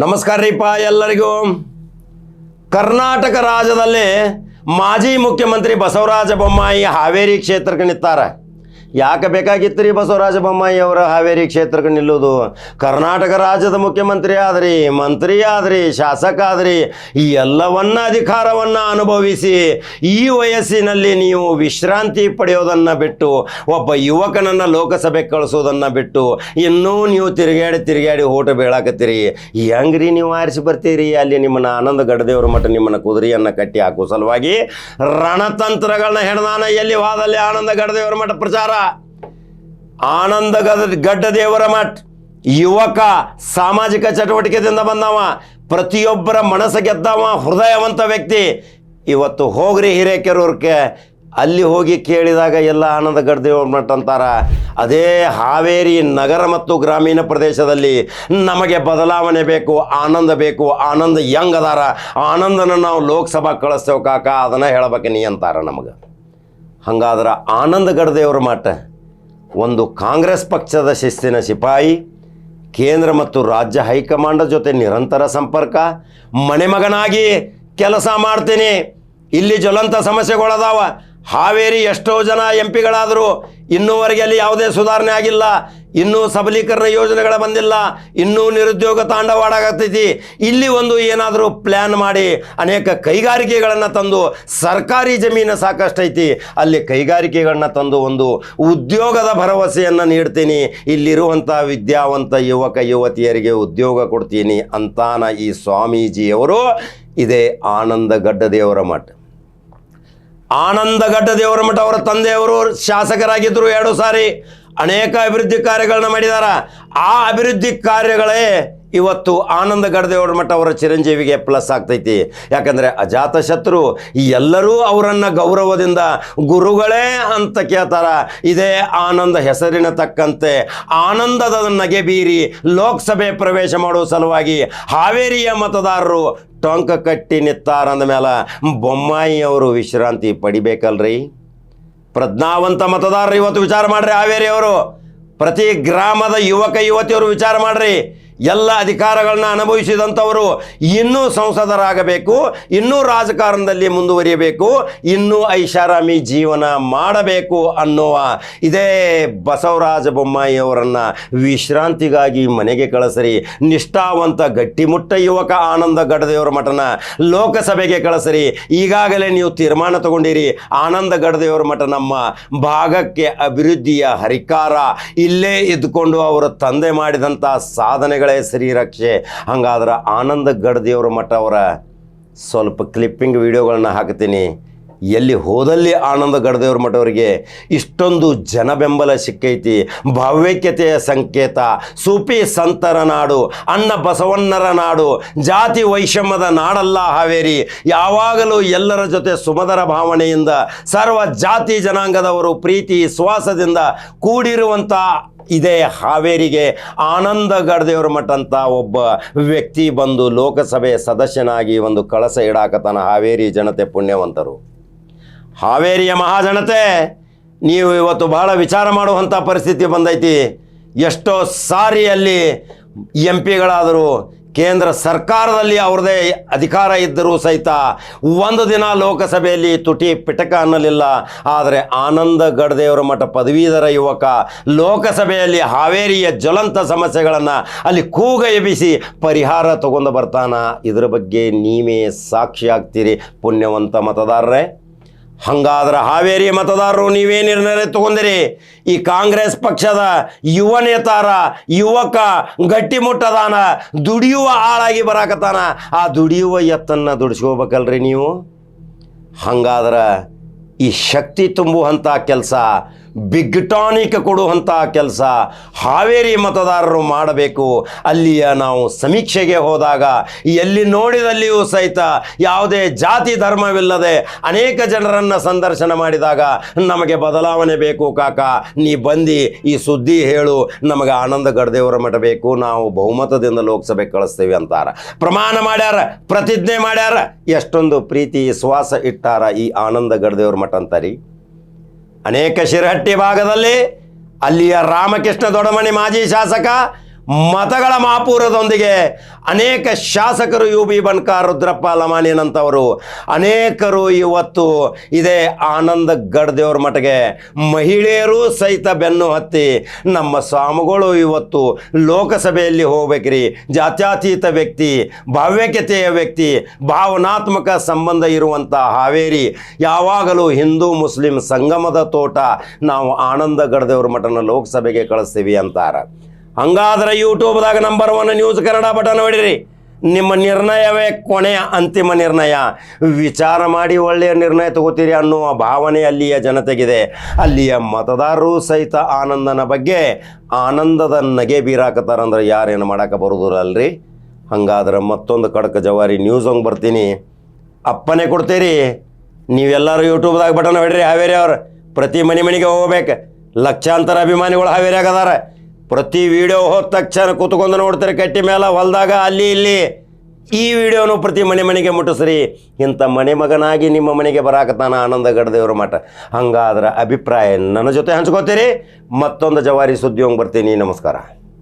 ನಮಸ್ಕಾರ ರೀಪ ಎಲ್ಲರಿಗೂ. ಕರ್ನಾಟಕ ರಾಜ್ಯದಲ್ಲಿ ಮಾಜಿ ಮುಖ್ಯಮಂತ್ರಿ ಬಸವರಾಜ ಬೊಮ್ಮಾಯಿ ಹಾವೇರಿ ಕ್ಷೇತ್ರಕ್ಕೆ ನಿಂತಾರ. ಯಾಕೆ ಬೇಕಾಗಿತ್ತು ರೀ ಬಸವರಾಜ ಬೊಮ್ಮಾಯಿ ಅವರ ಹಾವೇರಿ ಕ್ಷೇತ್ರಕ್ಕೆ ನಿಲ್ಲೋದು ಕರ್ನಾಟಕ ರಾಜ್ಯದ ಮುಖ್ಯಮಂತ್ರಿ ಆದ್ರಿ, ಮಂತ್ರಿ ಆದ್ರಿ, ಶಾಸಕ ಆದ್ರಿ, ಈ ಎಲ್ಲವನ್ನ ಅಧಿಕಾರವನ್ನ ಅನುಭವಿಸಿ ಈ ವಯಸ್ಸಿನಲ್ಲಿ ನೀವು ವಿಶ್ರಾಂತಿ ಪಡೆಯೋದನ್ನ ಬಿಟ್ಟು, ಒಬ್ಬ ಯುವಕನನ್ನ ಲೋಕಸಭೆಗೆ ಕಳಿಸೋದನ್ನ ಬಿಟ್ಟು, ಇನ್ನೂ ನೀವು ತಿರುಗಾಡಿ ತಿರುಗಾಡಿ ಓಟ ಬೀಳಾಕತ್ತೀರಿ. ಹೆಂಗ್ರಿ ನೀವು ಆರಿಸಿ ಬರ್ತೀರಿ? ಅಲ್ಲಿ ನಿಮ್ಮನ್ನ ಆನಂದ ಗಡ್ದೇವ್ರ ಮಠ ನಿಮ್ಮನ್ನ ಕುದುರೆಯನ್ನ ಕಟ್ಟಿ ಹಾಕೋ ಸಲುವಾಗಿ ರಣತಂತ್ರಗಳನ್ನ ಹೆಣದಾನ ಎಲ್ಲಿ ವಾದಲ್ಲಿ ಆನಂದ ಗಡದೇವರ ಮಠ ಪ್ರಚಾರ? ಆನಂದ ಗಡ್ಡ ದೇವರ ಮಠ. ಯುವಕ ಸಾಮಾಜಿಕ ಚಟುವಟಿಕೆದಿಂದ ಬಂದವ, ಪ್ರತಿಯೊಬ್ಬರ ಮನಸ್ಸು ಗೆದ್ದವ, ಹೃದಯವಂತ ವ್ಯಕ್ತಿ. ಇವತ್ತು ಹೋಗ್ರಿ ಹಿರೇಕೆರೂರ್ಗೆ. ಅಲ್ಲಿ ಹೋಗಿ ಕೇಳಿದಾಗ ಎಲ್ಲ ಆನಂದ ಗಡ್ದೇವ್ರ ಮಠ ಅಂತಾರ. ಅದೇ ಹಾವೇರಿ ನಗರ ಮತ್ತು ಗ್ರಾಮೀಣ ಪ್ರದೇಶದಲ್ಲಿ ನಮಗೆ ಬದಲಾವಣೆ ಬೇಕು, ಆನಂದ ಬೇಕು, ಆನಂದ ಹೆಂಗ್ ಅದಾರ. ಆನಂದನ ನಾವು ಲೋಕಸಭಾ ಕಳಿಸ್ತೇವೆ ಕಾಕ, ಅದನ್ನ ಹೇಳಬೇಕು ನೀ ಅಂತಾರ ನಮಗೆ. ಹಂಗಾದ್ರೆ ಆನಂದ ಗಡ್ದೇವ್ರ ಮಠ. ಒಂದು ಕಾಂಗ್ರೆಸ್ ಪಕ್ಷದ ಶಿಸ್ತಿನ ಸಿಪಾಯಿ, ಕೇಂದ್ರ ಮತ್ತು ರಾಜ್ಯ ಹೈಕಮಾಂಡ್ ಜೊತೆ ನಿರಂತರ ಸಂಪರ್ಕ ಮನೆಮಗನಾಗಿ ಕೆಲಸ ಮಾಡ್ತೀನಿ. ಇಲ್ಲಿ ಜ್ವಲಂತ ಸಮಸ್ಯೆಗಳದಾವ. ಹಾವೇರಿ ಎಷ್ಟೋ ಜನ ಎಂ ಪಿಗಳಾದರೂ ಇನ್ನೂವರೆಗೆ ಅಲ್ಲಿ ಯಾವುದೇ ಸುಧಾರಣೆ ಆಗಿಲ್ಲ. ಇನ್ನೂ ಸಬಲೀಕರಣ ಯೋಜನೆಗಳ ಬಂದಿಲ್ಲ. ಇನ್ನೂ ನಿರುದ್ಯೋಗ ತಾಂಡವಾಡಾಗತ್ತೈತಿ. ಇಲ್ಲಿ ಒಂದು ಏನಾದರೂ ಪ್ಲ್ಯಾನ್ ಮಾಡಿ ಅನೇಕ ಕೈಗಾರಿಕೆಗಳನ್ನು ತಂದು ಸರ್ಕಾರಿ ಜಮೀನು ಸಾಕಷ್ಟೈತಿ. ಅಲ್ಲಿ ಕೈಗಾರಿಕೆಗಳನ್ನ ತಂದು ಒಂದು ಉದ್ಯೋಗದ ಭರವಸೆಯನ್ನು ನೀಡ್ತೀನಿ. ಇಲ್ಲಿರುವಂಥ ವಿದ್ಯಾವಂತ ಯುವಕ ಯುವತಿಯರಿಗೆ ಉದ್ಯೋಗ ಕೊಡ್ತೀನಿ ಅಂತಾನ ಈ ಸ್ವಾಮೀಜಿಯವರು. ಇದೇ ಆನಂದ ಗಡ್ಡದೇವರ ಮಠ. ಆನಂದಗಡ್ಡ ದೇವರ ಮಠ ಅವರ ತಂದೆಯವರು ಶಾಸಕರಾಗಿದ್ದರು ಎರಡು ಸಾರಿ. ಅನೇಕ ಅಭಿವೃದ್ಧಿ ಕಾರ್ಯಗಳನ್ನ ಮಾಡಿದಾರ. ಆ ಅಭಿವೃದ್ಧಿ ಕಾರ್ಯಗಳೇ ಇವತ್ತು ಆನಂದ ಗಡದೇವರ ಮಠ ಅವರ ಚಿರಂಜೀವಿಗೆ ಪ್ಲಸ್ ಆಗ್ತೈತಿ. ಯಾಕಂದರೆ ಅಜಾತಶತ್ರು ಎಲ್ಲರೂ ಅವರನ್ನು ಗೌರವದಿಂದ ಗುರುಗಳೇ ಅಂತ ಕೇಳ್ತಾರ. ಇದೇ ಆನಂದ ಹೆಸರಿನ ತಕ್ಕಂತೆ ಆನಂದದ ನಗೆ ಬೀರಿ ಲೋಕಸಭೆ ಪ್ರವೇಶ ಮಾಡುವ ಸಲುವಾಗಿ ಹಾವೇರಿಯ ಮತದಾರರು ಟೊಂಕ ಕಟ್ಟಿ ನಿತ್ತಾರಂದ ಮೇಲೆ ಬೊಮ್ಮಾಯಿಯವರು ವಿಶ್ರಾಂತಿ ಪಡಿಬೇಕಲ್ರಿ? ಪ್ರಜ್ಞಾವಂತ ಮತದಾರರು ಇವತ್ತು ವಿಚಾರ ಮಾಡ್ರಿ ಹಾವೇರಿಯವರು. ಪ್ರತಿ ಗ್ರಾಮದ ಯುವಕ ಯುವತಿಯವರು ವಿಚಾರ ಮಾಡ್ರಿ. ಎಲ್ಲ ಅಧಿಕಾರಗಳನ್ನ ಅನುಭವಿಸಿದಂಥವರು ಇನ್ನೂ ಸಂಸದರಾಗಬೇಕು, ಇನ್ನೂ ರಾಜಕಾರಣದಲ್ಲಿ ಮುಂದುವರಿಯಬೇಕು, ಇನ್ನೂ ಐಷಾರಾಮಿ ಜೀವನ ಮಾಡಬೇಕು ಅನ್ನುವ ಇದೇ ಬಸವರಾಜ ಬೊಮ್ಮಾಯಿಯವರನ್ನು ವಿಶ್ರಾಂತಿಗಾಗಿ ಮನೆಗೆ ಕಳಿಸ್ರಿ. ನಿಷ್ಠಾವಂತ, ಗಟ್ಟಿಮುಟ್ಟ ಯುವಕ ಆನಂದ ಗಡದೇವರ ಮಠನ ಲೋಕಸಭೆಗೆ ಕಳಿಸ್ರಿ. ಈಗಾಗಲೇ ನೀವು ತೀರ್ಮಾನ ತಗೊಂಡಿರಿ. ಆನಂದ ಗಡದೇವರ ಮಠ ನಮ್ಮ ಭಾಗಕ್ಕೆ ಅಭಿವೃದ್ಧಿಯ ಹರಿಕಾರ. ಇಲ್ಲೇ ಇದ್ದುಕೊಂಡು ಅವರ ತಂದೆ ಮಾಡಿದಂಥ ಸಾಧನೆಗಳೇ ಶ್ರೀರಕ್ಷೆ ಹಂಗಾದ್ರೆ ಆನಂದ ಗಡದೇವರ ಮಠ ಅವರ ಸ್ವಲ್ಪ ಕ್ಲಿಪ್ಪಿಂಗ್ ವಿಡಿಯೋಗಳನ್ನ ಹಾಕ್ತೀನಿ ಎಲ್ಲಿ ಹೋದಲ್ಲಿ ಆನಂದ ಗಡದೇವ್ರ ಮಠವರಿಗೆ ಇಷ್ಟೊಂದು ಜನ ಬೆಂಬಲ ಸಿಕ್ಕೈತಿ. ಭಾವ್ಯಕ್ಯತೆಯ ಸಂಕೇತ. ಸೂಪಿ ಸಂತರ ನಾಡು, ಅನ್ನ ಬಸವಣ್ಣರ ನಾಡು, ಜಾತಿ ವೈಷಮ್ಯದ ನಾಡಲ್ಲ ಹಾವೇರಿ. ಯಾವಾಗಲೂ ಎಲ್ಲರ ಜೊತೆ ಸುಮಧರ ಭಾವನೆಯಿಂದ, ಸರ್ವ ಜಾತಿ ಜನಾಂಗದವರು ಪ್ರೀತಿ, ವಿಶ್ವಾಸದಿಂದ ಕೂಡಿರುವಂಥ ಇದೇ ಹಾವೇರಿಗೆ ಆನಂದ ಗಡದೇವ್ರ ಮಠ ಒಬ್ಬ ವ್ಯಕ್ತಿ ಬಂದು ಲೋಕಸಭೆ ಸದಸ್ಯನಾಗಿ ಒಂದು ಕಳಸ ಇಡಾಕತನ ಹಾವೇರಿ ಜನತೆ ಪುಣ್ಯವಂತರು. ಹಾವೇರಿಯ ಮಹಾಜನತೆ, ನೀವು ಇವತ್ತು ಬಹಳ ವಿಚಾರ ಮಾಡುವಂಥ ಪರಿಸ್ಥಿತಿ ಬಂದೈತಿ. ಎಷ್ಟೋ ಸಾರಿ ಅಲ್ಲಿ ಎಂ ಪಿಗಳಾದರೂ ಕೇಂದ್ರ ಸರ್ಕಾರದಲ್ಲಿ ಅವ್ರದೇ ಅಧಿಕಾರ ಇದ್ದರೂ ಸಹಿತ ಒಂದು ದಿನ ಲೋಕಸಭೆಯಲ್ಲಿ ತುಟಿ ಪಿಟಕ ಅನ್ನಲಿಲ್ಲ. ಆದರೆ ಆನಂದ ಗಡ್ದೇವರ ಮಠ ಪದವೀಧರ ಯುವಕ ಲೋಕಸಭೆಯಲ್ಲಿ ಹಾವೇರಿಯ ಜ್ವಲಂತ ಸಮಸ್ಯೆಗಳನ್ನು ಅಲ್ಲಿ ಕೂಗ ಎಬ್ಬಿಸಿ ಪರಿಹಾರ ತಗೊಂಡು ಬರ್ತಾನ. ಇದರ ಬಗ್ಗೆ ನೀವೇ ಸಾಕ್ಷಿ ಆಗ್ತೀರಿ, ಪುಣ್ಯವಂತ ಮತದಾರರೇ. ಹಂಗಾದ್ರೆ ಹಾವೇರಿ ಮತದಾರರು ನೀವೇ ನಿರ್ಣಯ ತಗೊಂಡಿರಿ ಈ ಕಾಂಗ್ರೆಸ್ ಪಕ್ಷದ ಯುವ ನೇತಾರ, ಯುವಕ ಗಟ್ಟಿಮುಟ್ಟದಾನ ದುಡಿಯುವ ಆಳಾಗಿ ಬರಾಕತ್ತಾನ. ಆ ದುಡಿಯುವ ಎತ್ತನ್ನ ದುಡಿಸ್ಕೋಬೇಕಲ್ರಿ ನೀವು? ಹಂಗಾದ್ರೆ ಈ ಶಕ್ತಿ ತುಂಬುವಂಥ ಕೆಲಸ ಬಿಗ್ ಟಾನಿಕ್ ಕೊಡುವಂಥ ಕೆಲಸ ಹಾವೇರಿ ಮತದಾರರು ಮಾಡಬೇಕು. ಅಲ್ಲಿಯ ನಾವು ಸಮೀಕ್ಷೆಗೆ ಹೋದಾಗ, ಎಲ್ಲಿ ನೋಡಿದಲ್ಲಿಯೂ ಸಹಿತ ಯಾವುದೇ ಜಾತಿ ಧರ್ಮವಿಲ್ಲದೆ ಅನೇಕ ಜನರನ್ನು ಸಂದರ್ಶನ ಮಾಡಿದಾಗ, ನಮಗೆ ಬದಲಾವಣೆ ಬೇಕು ಕಾಕ, ನೀ ಬಂದು, ಈ ಸುದ್ದಿ ಹೇಳು, ನಮಗೆ ಆನಂದ ಗಡದೇವರ ಮಠ ಬೇಕು, ನಾವು ಬಹುಮತದಿಂದ ಲೋಕಸಭೆ ಕಳಿಸ್ತೇವೆ ಅಂತಾರ. ಪ್ರಮಾಣ ಮಾಡ್ಯಾರ, ಪ್ರತಿಜ್ಞೆ ಮಾಡ್ಯಾರ, ಎಷ್ಟೊಂದು ಪ್ರೀತಿ, ವಿಶ್ವಾಸ ಇಟ್ಟಾರ ಈ ಆನಂದ ಗಡ್ದೇವ್ರ ಮಠ ಅಂತಾರಿ. ಅನೇಕ ಶಿರಹಟ್ಟಿ ಭಾಗದಲ್ಲಿ ಅಲ್ಲಿಯ ರಾಮಕೃಷ್ಣ ದೊಡಮಣಿ ಮಾಜಿ ಶಾಸಕ ಮತಗಳ ಮಾಪೂರದೊಂದಿಗೆ ಅನೇಕ ಶಾಸಕರು ಯು ಬಿ ಬನ್ಕಾರ್ ರುದ್ರಪ್ಪ ಲಮಾಣಿನಂಥವರು ಅನೇಕರು ಇವತ್ತು ಇದೇ ಆನಂದ ಗಡ್ದೇವ್ರ ಮಠಗೆ ಮಹಿಳೆಯರು ಸಹಿತ ಬೆನ್ನು ಹತ್ತಿ ನಮ್ಮ ಸ್ವಾಮಿಗಳು ಇವತ್ತು ಲೋಕಸಭೆಯಲ್ಲಿ ಹೋಗ್ಬೇಕ್ರಿ. ಜಾತ್ಯಾತೀತ ವ್ಯಕ್ತಿ, ಭಾವ್ಯಕತೆಯ ವ್ಯಕ್ತಿ, ಭಾವನಾತ್ಮಕ ಸಂಬಂಧ ಇರುವಂಥ ಹಾವೇರಿ, ಯಾವಾಗಲೂ ಹಿಂದೂ ಮುಸ್ಲಿಂ ಸಂಗಮದ ತೋಟ ನಾವು ಆನಂದ ಗಡ್ದೇವ್ರ ಮಠನ ಲೋಕಸಭೆಗೆ ಕಳಿಸ್ತೀವಿ ಅಂತಾರೆ. ಹಂಗಾದ್ರೆ ಯೂಟ್ಯೂಬ್ದಾಗ number one news Kannada button ಹೊಡಿರಿ ನಿಮ್ಮ ನಿರ್ಣಯವೇ ಕೊನೆಯ ಅಂತಿಮ ನಿರ್ಣಯ. ವಿಚಾರ ಮಾಡಿ ಒಳ್ಳೆಯ ನಿರ್ಣಯ ತಗೋತೀರಿ ಅನ್ನುವ ಭಾವನೆ ಅಲ್ಲಿಯ ಜನತೆಗಿದೆ. ಅಲ್ಲಿಯ ಮತದಾರರು ಸಹಿತ ಆನಂದನ ಬಗ್ಗೆ ಆನಂದದ ನಗೆ ಬೀರಾಕತ್ತಾರಂದ್ರೆ ಯಾರೇನು ಮಾಡಕ್ಕೆ ಬರೋದಿರಲ್ರಿ ಹಂಗಾದ್ರೆ ಮತ್ತೊಂದು ಕಡಕ ಜವಾರಿ ನ್ಯೂಸ್ ಹಂಗೆ ಬರ್ತೀನಿ. ಅಪ್ಪನೇ ಕೊಡ್ತೀರಿ. ನೀವೆಲ್ಲರೂ ಯೂಟ್ಯೂಬ್ದಾಗ ಬಟನ್ ಹೊಡ್ರಿ ಹಾವೇರಿ ಅವ್ರು. ಪ್ರತಿ ಮನೆ ಮನೆಗೆ ಹೋಗ್ಬೇಕು. ಲಕ್ಷಾಂತರ ಅಭಿಮಾನಿಗಳು ಹಾವೇರಿಯಾಗ ಅದಾರ. ಪ್ರತಿ ವಿಡಿಯೋ ಹೋದ ತಕ್ಷಣ ಕೂತ್ಕೊಂಡು ನೋಡ್ತಾರೆ ಕಟ್ಟಿ ಮೇಲೆ ಹೊಲದಾಗ ಅಲ್ಲಿ ಇಲ್ಲಿ. ಈ ವಿಡಿಯೋನು ಪ್ರತಿ ಮನೆ ಮನೆಗೆ ಮುಟ್ಟಿಸ್ರಿ. ಇಂಥ ಮನೆ ಮಗನಾಗಿ ನಿಮ್ಮ ಮನೆಗೆ ಬರಾಕತ್ತಾನ ಆನಂದ ಗಡ್ದೇವ್ರ ಮಠ. ಹಂಗಾದ್ರೆ ಅಭಿಪ್ರಾಯ ನನ್ನ ಜೊತೆ ಹಂಚ್ಕೋತೀರಿ. ಮತ್ತೊಂದು ಜವಾರಿ ಸುದ್ದಿ ಹೋಗಿ ಬರ್ತೀನಿ. ನಮಸ್ಕಾರ.